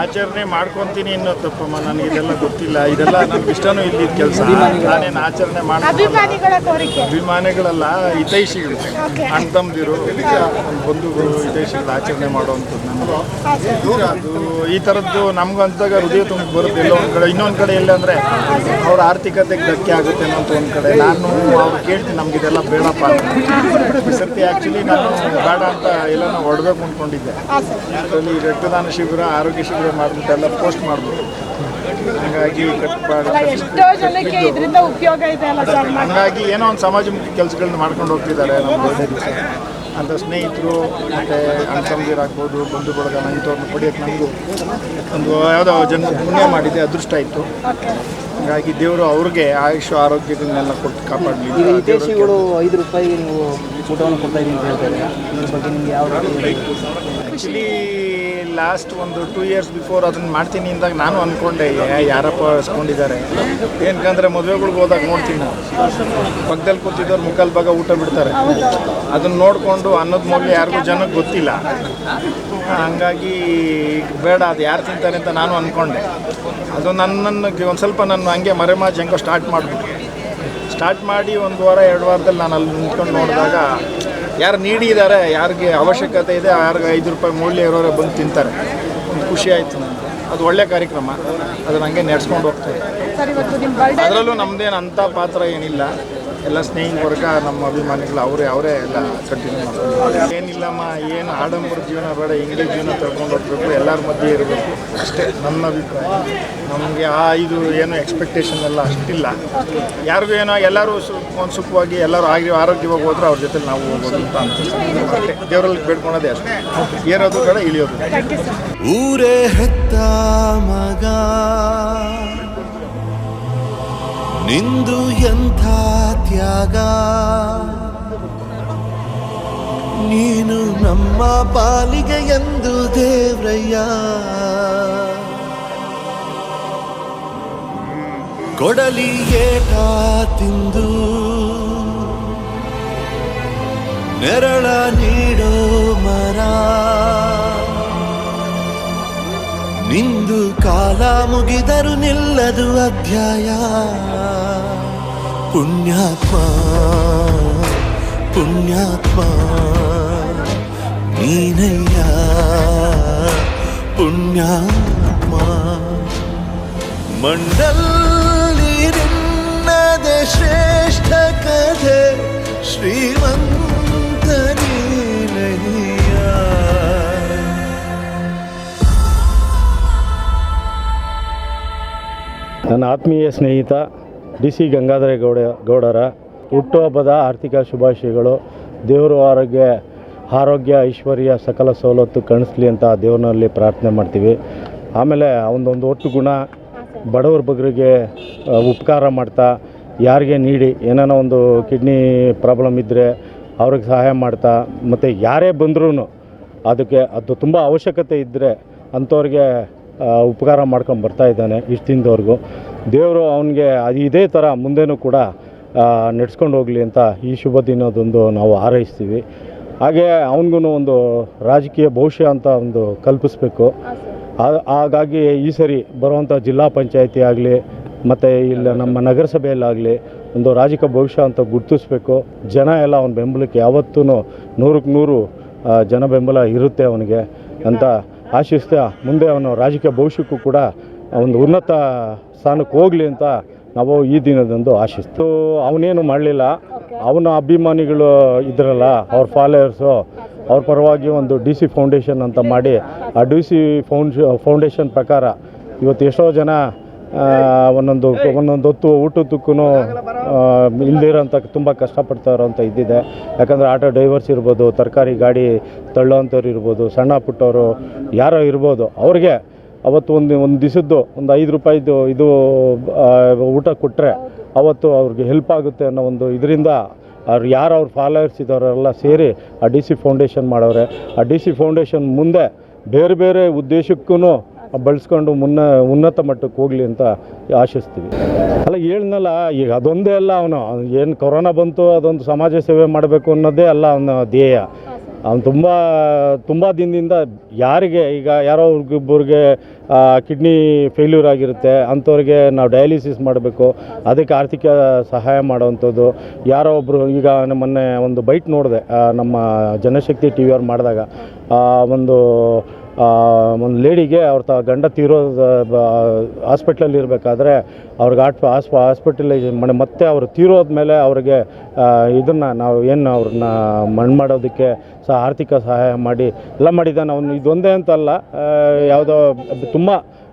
ಆಚರಣೆ ಮಾಡ್ಕೊಂತೀನಿ ಅನ್ನೋ ತಪ್ಪಮ್ಮ ನನಗೆ ಇದೆಲ್ಲ ಗೊತ್ತಿಲ್ಲ. ಇದೆಲ್ಲ ನನಗೆ ಇಷ್ಟನೂ ಇಲ್ಲಿ ಕೆಲಸ. ನಾನೇನು ಆಚರಣೆ ಮಾಡ್ತೀನಿ ಅಭಿಮಾನಿಗಳಲ್ಲ ಹಿತೈಷಿಗಳು. ನನ್ನ ಬಂಧುಗಳು ಹಿತೈಷಿಗಳು ಆಚರಣೆ ಮಾಡುವಂಥದ್ದು ನಮ್ಗೆ. ಅದು ಈ ಥರದ್ದು ನಮ್ಗೆ ಅಂತಾಗ ಹೃದಯ ತುಂಬ ಬರುತ್ತೆ. ಎಲ್ಲೋ ಒಂದು ಕಡೆ ಇನ್ನೊಂದು ಕಡೆ ಎಲ್ಲ ಅಂದರೆ ಅವ್ರ ಆರ್ಥಿಕತೆಗೆ ಧಕ್ಕೆ ಆಗುತ್ತೆ ಅನ್ನೋ ಒಂದು ಕಡೆ. ನಾನು ಅವ್ರು ಕೇಳ್ತೀನಿ ನಮ್ಗೆ ಇದೆಲ್ಲ ಬೇಡಪ್ಪ. ಈ ಸರ್ತಿ ಆ್ಯಕ್ಚುಲಿ ನಾನು ಬೇಡ ಅಂತ ಎಲ್ಲ ನಾವು ಹೊಡ್ಬೇಕು ಅಂದ್ಕೊಂಡಿದ್ದೆ ಅದರಲ್ಲಿ ರಕ್ತದಾನ ಶಿಬಿರ ಆರೋಗ್ಯ ಶಿಬಿರ ಮಾಡಿಬಿಟ್ಟು ಎಲ್ಲ ಪೋಸ್ಟ್ ಮಾಡ್ಬೋದು ಹಾಗಾಗಿ ಎಷ್ಟೋ ಜನಕ್ಕೆ ಇದರಿಂದ ಉಪಯೋಗ ಇದೆ ಅಲ್ಲ ಸರ್ ಹಂಗಾಗಿ ಏನೋ ಒಂದು ಸಮಾಜಮುಖಿ ಕೆಲಸಗಳನ್ನ ಮಾಡ್ಕೊಂಡು ಹೋಗ್ತಿದ್ದಾರೆ ನಮ್ಮ ಒಳ್ಳೆ ದಿವಸ. ಅಂತ ಸ್ನೇಹಿತರು ಮತ್ತು ಅಣ್ಣ ತಮ್ಮದಿರಾಗ್ಬೋದು ಬಂಧು ಬಳಗ ಇಂಥವ್ರನ್ನ ಪಡೆಯೋಕ್ಕೆ ನಮಗೂ ಒಂದು ಯಾವುದೋ ಜನ್ಮ ಪುಣ್ಯ ಮಾಡಿದೆ ಅದೃಷ್ಟ ಇತ್ತು. ಹಾಗಾಗಿ ದೇವರು ಅವ್ರಿಗೆ ಆಯುಷ್ ಆರೋಗ್ಯಗಳನ್ನೆಲ್ಲ ಕೊಟ್ಟು ಕಾಪಾಡಲಿ. ವಿದೇಶಿಗಳು ಐದು ರೂಪಾಯಿ ನೀವು ಊಟವನ್ನು ಕೊಡ್ತಾ ಇದ್ದೀನಿ ಅಂತ ಹೇಳ್ತಾರೆ. ಇದ್ರ ಬಗ್ಗೆ ನಿಮ್ಗೆ ಯಾವ ರೀತಿ ಆ್ಯಕ್ಚುಲಿ ಲಾಸ್ಟ್ ಒಂದು ಟೂ ಇಯರ್ಸ್ ಬಿಫೋರ್ ಅದನ್ನು ಮಾಡ್ತೀನಿ ಅಂದಾಗ ನಾನು ಅನ್ಕೊಂಡೆ ಯಾರಪ್ಪ ಇಸ್ಕೊಂಡಿದ್ದಾರೆ ಏನಕ್ಕಂದ್ರೆ ಮದುವೆಗಳಿಗೆ ಹೋದಾಗ ನೋಡ್ತೀನಿ ನಾವು ಪಕ್ಕದಲ್ಲಿ ಕೂತಿದ್ದವ್ರು ಮುಖಲ್ ಭಾಗ ಊಟ ಬಿಡ್ತಾರೆ. ಅದನ್ನು ನೋಡಿಕೊಂಡು ಅನ್ನದ ಮೊದಲು ಯಾರಿಗೂ ಜನಕ್ಕೆ ಗೊತ್ತಿಲ್ಲ. ಹಂಗಾಗಿ ಬೇಡ, ಅದು ಯಾರು ತಿಂತಾರೆ ಅಂತ ನಾನು ಅಂದ್ಕೊಂಡೆ ಅದು ನನ್ನನ್ನು ಒಂದು ಸ್ವಲ್ಪ ನನ್ನ ಹಂಗೆ ಮರೆಮಾಚಿ ಹೆಂಗೋ ಸ್ಟಾರ್ಟ್ ಮಾಡಿಬಿಟ್ಟು ಸ್ಟಾರ್ಟ್ ಮಾಡಿ ಒಂದು ವಾರ, ಎರಡು ವಾರದಲ್ಲಿ ನಾನು ಅಲ್ಲಿ ನಿಂತ್ಕೊಂಡು ನೋಡಿದಾಗ ಯಾರು ನೀಡಿದ್ದಾರೆ ಯಾರಿಗೆ ಅವಶ್ಯಕತೆ ಇದೆ ಯಾರಿಗೆ ಐದು ರೂಪಾಯಿ ಮೌಲ್ಯ ಇರೋರೆ ಬಂದು ತಿಂತಾರೆ. ಒಂದು ಖುಷಿ ಆಯಿತು ನನಗೆ ಅದು ಒಳ್ಳೆ ಕಾರ್ಯಕ್ರಮ. ಅದನ್ನ ಹಂಗೆ ನಡೆಸ್ಕೊಂಡು ಹೋಗ್ತಾರೆ ಅದರಲ್ಲೂ ನಮ್ಮದೇನು ಅಂಥ ಪಾತ್ರ ಏನಿಲ್ಲ. ಎಲ್ಲ ಸ್ನೇಹಿತವರ್ಗ ನಮ್ಮ ಅಭಿಮಾನಿಗಳು ಅವರೇ ಅವರೇ ಎಲ್ಲ ಕಂಟಿನ್ಯೂ ಮಾಡ್ತಾರೆ. ಏನಿಲ್ಲಮ್ಮ ಏನು ಆಡಂಬರ ಜೀವನ ಬೇಡ ಹಿಂಗೆ ಜೀವನ ತಗೊಂಡು ಹೋಗ್ಬೇಕು ಎಲ್ಲರ ಮಧ್ಯೆ ಇರಬೇಕು. ಅಷ್ಟೇ ನನ್ನ ಅಭಿಪ್ರಾಯ. ನಮಗೆ ಆ ಇದು ಏನು ಎಕ್ಸ್ಪೆಕ್ಟೇಷನ್ ಎಲ್ಲ ಅಷ್ಟಿಲ್ಲ. ಯಾರಿಗೂ ಏನೋ ಎಲ್ಲರೂ ಸುಖ ಒಂದು ಸುಖವಾಗಿ ಎಲ್ಲರೂ ಆಗಿ ಆರೋಗ್ಯವಾಗಿ ಹೋದ್ರೆ ಅವ್ರ ಜೊತೆ ನಾವು ಹೋಗೋದು ಅಂತ ಅನ್ಸುತ್ತೆ. ಅಷ್ಟೇ ದೇವರಲ್ಲಿ ಬೇಡ್ಕೊಳೋದೇ ಅಷ್ಟೇ. ಏರೋದು ಬೇಡ ಇಳಿಯೋದು. ಬೇಡ. ಥ್ಯಾಂಕ್ ಯು ಸರ್ ಊರೇ ಹೆತ್ತ ಮಗ. ನಿಂದು ಎಂಥ ತ್ಯಾಗ? ನೀನು ನಮ್ಮ ಪಾಲಿಗೆ ಎಂದು ದೇವ್ರಯ್ಯ. ಕೊಡಲಿ ಏಟ ತಿಂದು ನೆರಳ ನೀಡೋ ಕಾಲ ಮುಗಿದರು ನಿಲ್ಲದು ಅಧ್ಯಾಯ ಪುಣ್ಯಾತ್ಮ ಪುಣ್ಯಾತ್ಮ ನೀನಯ್ಯ ಪುಣ್ಯಾತ್ಮ ಮಂಡಲ್ಲಿ ನನ್ನ ಆತ್ಮೀಯ ಸ್ನೇಹಿತ ಡಿ ಸಿ ಗಂಗಾಧರ ಗೌಡ ಗೌಡರ ಹುಟ್ಟುಹಬ್ಬದ ಆರ್ಥಿಕ ಶುಭಾಶಯಗಳು. ದೇವರು ಆರೋಗ್ಯ ಆರೋಗ್ಯ ಐಶ್ವರ್ಯ ಸಕಲ ಸವಲತ್ತು ಕಾಣಿಸ್ಲಿ ಅಂತ ದೇವರಲ್ಲಿ ಪ್ರಾರ್ಥನೆ ಮಾಡ್ತೀವಿ. ಆಮೇಲೆ ಅವನೊಂದು ಒಟ್ಟು ಗುಣ, ಬಡವ್ರ ಬಗ್ಗರಿಗೆ ಉಪಕಾರ ಮಾಡ್ತಾ, ಯಾರಿಗೆ ನೀಡಿ, ಏನಾನ ಒಂದು ಕಿಡ್ನಿ ಪ್ರಾಬ್ಲಮ್ ಇದ್ದರೆ ಅವ್ರಿಗೆ ಸಹಾಯ ಮಾಡ್ತಾ, ಮತ್ತು ಯಾರೇ ಬಂದ್ರೂ ಅದಕ್ಕೆ ಅದು ತುಂಬ ಅವಶ್ಯಕತೆ ಇದ್ದರೆ ಅಂಥವ್ರಿಗೆ ಉಪಕಾರ ಮಾಡ್ಕೊಂಡು ಬರ್ತಾ ಇದ್ದಾನೆ ಇಷ್ಟು ದಿನದವರೆಗೂ. ದೇವರು ಅವನಿಗೆ ಇದೇ ಥರ ಮುಂದೆನೂ ಕೂಡ ನಡ್ಸ್ಕೊಂಡು ಹೋಗಲಿ ಅಂತ ಈ ಶುಭ ದಿನದೊಂದು ನಾವು ಹಾರೈಸ್ತೀವಿ. ಹಾಗೆ ಅವನಿಗೂ ಒಂದು ರಾಜಕೀಯ ಭವಿಷ್ಯ ಅಂತ ಒಂದು ಕಲ್ಪಿಸ್ಬೇಕು. ಹಾಗಾಗಿ ಈ ಸರಿ ಬರುವಂಥ ಜಿಲ್ಲಾ ಪಂಚಾಯತಿ ಆಗಲಿ, ಮತ್ತು ಇಲ್ಲ ನಮ್ಮ ನಗರಸಭೆಯಲ್ಲಾಗಲಿ ಒಂದು ರಾಜಕೀಯ ಭವಿಷ್ಯ ಅಂತ ಗುರುತಿಸ್ಬೇಕು. ಜನ ಎಲ್ಲ ಅವನ ಬೆಂಬಲಕ್ಕೆ ಯಾವತ್ತೂ ನೂರಕ್ಕೆ ನೂರು ಜನ ಬೆಂಬಲ ಇರುತ್ತೆ ಅವನಿಗೆ ಅಂತ ಆಶಿಸ್ತಾ. ಮುಂದೆ ಅವನು ರಾಜಕೀಯ ಭವಿಷ್ಯಕ್ಕೂ ಕೂಡ ಒಂದು ಉನ್ನತ ಸ್ಥಾನಕ್ಕೆ ಹೋಗಲಿ ಅಂತ ನಾವು ಈ ದಿನದಂದು ಆಶಿಸ್ತು ಅವನೇನು ಮಾಡಲಿಲ್ಲ. ಅವನ ಅಭಿಮಾನಿಗಳು ಇದ್ರಲ್ಲ, ಅವ್ರ ಫಾಲೋಯರ್ಸು ಅವ್ರ ಪರವಾಗಿ ಒಂದು ಡಿ ಸಿ ಫೌಂಡೇಶನ್ ಅಂತ ಮಾಡಿ, ಆ ಡಿ ಸಿ ಫೌಂಡ್ ಫೌಂಡೇಶನ್ ಪ್ರಕಾರ ಇವತ್ತು ಎಷ್ಟೋ ಜನ ಒಂದೊಂದು ಒಂದೊಂದು ಹೊತ್ತು ಊಟದಕ್ಕೂ ಇಲ್ದಿರೋಂಥ ತುಂಬ ಕಷ್ಟಪಡ್ತಾ ಇರೋವಂಥ ಇದ್ದಿದೆ. ಯಾಕಂದರೆ ಆಟೋ ಡ್ರೈವರ್ಸ್ ಇರ್ಬೋದು, ತರಕಾರಿ ಗಾಡಿ ತಳ್ಳೋವಂಥವ್ರು ಇರ್ಬೋದು, ಸಣ್ಣ ಪುಟ್ಟವರು ಯಾರೋ ಇರ್ಬೋದು, ಅವ್ರಿಗೆ ಅವತ್ತು ಒಂದು ಒಂದು ದಿವಸದ್ದು ಒಂದು ಐದು ರೂಪಾಯಿದು ಇದು ಊಟ ಕೊಟ್ಟರೆ ಅವತ್ತು ಅವ್ರಿಗೆ ಹೆಲ್ಪ್ ಆಗುತ್ತೆ ಅನ್ನೋ ಒಂದು ಇದರಿಂದ ಅವ್ರು ಯಾರು ಅವ್ರ ಫಾಲೋವರ್ಸ್ ಇದ್ದಾರೆಲ್ಲ ಸೇರಿ ಆ ಡಿ ಸಿ ಫೌಂಡೇಶನ್ ಮಾಡವ್ರೆ ಆ ಡಿ ಸಿ ಫೌಂಡೇಶನ್ ಮುಂದೆ ಬೇರೆ ಬೇರೆ ಉದ್ದೇಶಕ್ಕೂ ಬಳಸ್ಕೊಂಡು ಮುನ್ನ ಉನ್ನತ ಮಟ್ಟಕ್ಕೆ ಹೋಗಲಿ ಅಂತ ಆಶಿಸ್ತೀವಿ. ಅಲ್ಲ ಹೇಳ್ನಲ್ಲ ಈಗ ಅದೊಂದೇ ಅಲ್ಲ ಅವನು. ಏನು ಕೊರೋನಾ ಬಂತು, ಅದೊಂದು ಸಮಾಜ ಸೇವೆ ಮಾಡಬೇಕು ಅನ್ನೋದೇ ಅಲ್ಲ ಅವನ ಧ್ಯೇಯ. ಅವ್ನು ತುಂಬ ತುಂಬ ದಿನದಿಂದ ಯಾರಿಗೆ, ಈಗ ಯಾರೋ ಒಬ್ಬರಿಗೆ ಕಿಡ್ನಿ ಫೇಲ್ಯೂರ್ ಆಗಿರುತ್ತೆ, ಅಂಥವ್ರಿಗೆ ನಾವು ಡಯಾಲಿಸಿಸ್ ಮಾಡಬೇಕು, ಅದಕ್ಕೆ ಆರ್ಥಿಕ ಸಹಾಯ ಮಾಡೋವಂಥದ್ದು. ಯಾರೋ ಒಬ್ಬರು ಈಗ ಮೊನ್ನೆ ಒಂದು ಬೈಟ್ ನೋಡಿದೆ ನಮ್ಮ ಜನಶಕ್ತಿ ಟಿ ವಿಯವ್ರು ಮಾಡಿದಾಗ ಒಂದು ಒಂದು ಲೇಡಿಗೆ ಅವ್ರ ತ ಗಂಡ ತೀರೋ ಹಾಸ್ಪಿಟ್ಲಲ್ಲಿ ಇರಬೇಕಾದ್ರೆ ಅವ್ರಿಗೆ ಆಟ್ ಹಾಸ್ಪ ಹಾಸ್ಪಿಟಲೈಸ್ ಮಾಡಿ ಮತ್ತೆ ಅವರು ತೀರೋದ್ಮೇಲೆ ಅವ್ರಿಗೆ ಇದನ್ನು ನಾವು ಏನು ಅವ್ರನ್ನ ಮಣ್ಣು ಮಾಡೋದಕ್ಕೆ ಸಹ ಆರ್ಥಿಕ ಸಹಾಯ ಮಾಡಿ ಎಲ್ಲ ಮಾಡಿದ್ದಾನೆ. ಅವನು ಇದೊಂದೇ ಅಂತಲ್ಲ ಯಾವುದೋ ತುಂಬ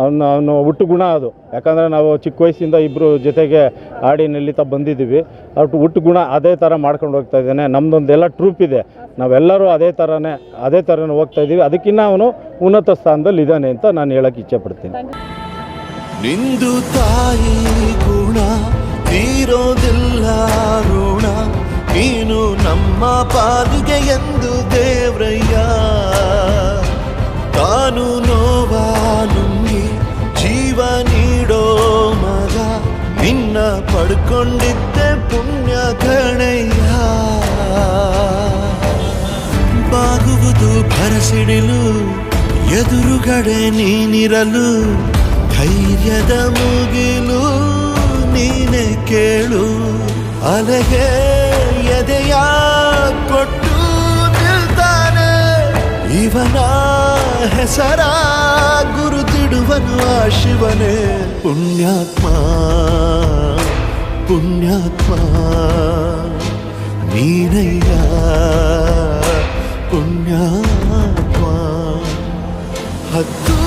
ಅವನು ಅವನು ಹುಟ್ಟು ಗುಣ ಅದು. ಯಾಕಂದರೆ ನಾವು ಚಿಕ್ಕ ವಯಸ್ಸಿಂದ ಇಬ್ಬರು ಜೊತೆಗೆ ಆಡಿ ನಿಲ್ಲಿತಾ ಬಂದಿದ್ದೀವಿ. ಅವ್ರು ಹುಟ್ಟು ಗುಣ ಅದೇ ಥರ ಮಾಡ್ಕೊಂಡು ಹೋಗ್ತಾ ಇದ್ದಾನೆ. ನಮ್ಮದೊಂದೆಲ್ಲ ಟ್ರೂಪ್ ಇದೆ. ನಾವೆಲ್ಲರೂ ಅದೇ ಥರನೇ ಅದೇ ಥರನೇ ಹೋಗ್ತಾ ಇದ್ದೀವಿ. ಅದಕ್ಕಿಂತ ಅವನು ಉನ್ನತ ಸ್ಥಾನದಲ್ಲಿ ಇದ್ದಾನೆ ಅಂತ ನಾನು ಹೇಳೋಕ್ಕೆ ಇಚ್ಛೆಪಡ್ತೀನಿ ನಿಂದು ನಿನ್ನ ಪಡ್ಕೊಂಡಿದ್ದೆ ಪುಣ್ಯ ಗಣಯ್ಯ ಬಾಗುವುದು ಭರಸಿಡಿಲು, ಎದುರುಗಡೆ ನೀನಿರಲು, ಧೈರ್ಯದ ಮುಗಿಲು ನೀನೆ ಕೇಳು. ಅಲೆಗೆ ಎದೆಯ ಕೊಟ್ಟು ನಿಲ್ತಾನೆ, ಇವನ ಹೆಸರ ಗುರುತಿಡುವನು ಆ ಶಿವನೇ. ಪುಣ್ಯಾತ್ಮ ಪುಣ್ಯಾತ್ಮ ನೀನಯ್ಯ ಪುಣ್ಯಾತ್ಮ ಹತ್ತು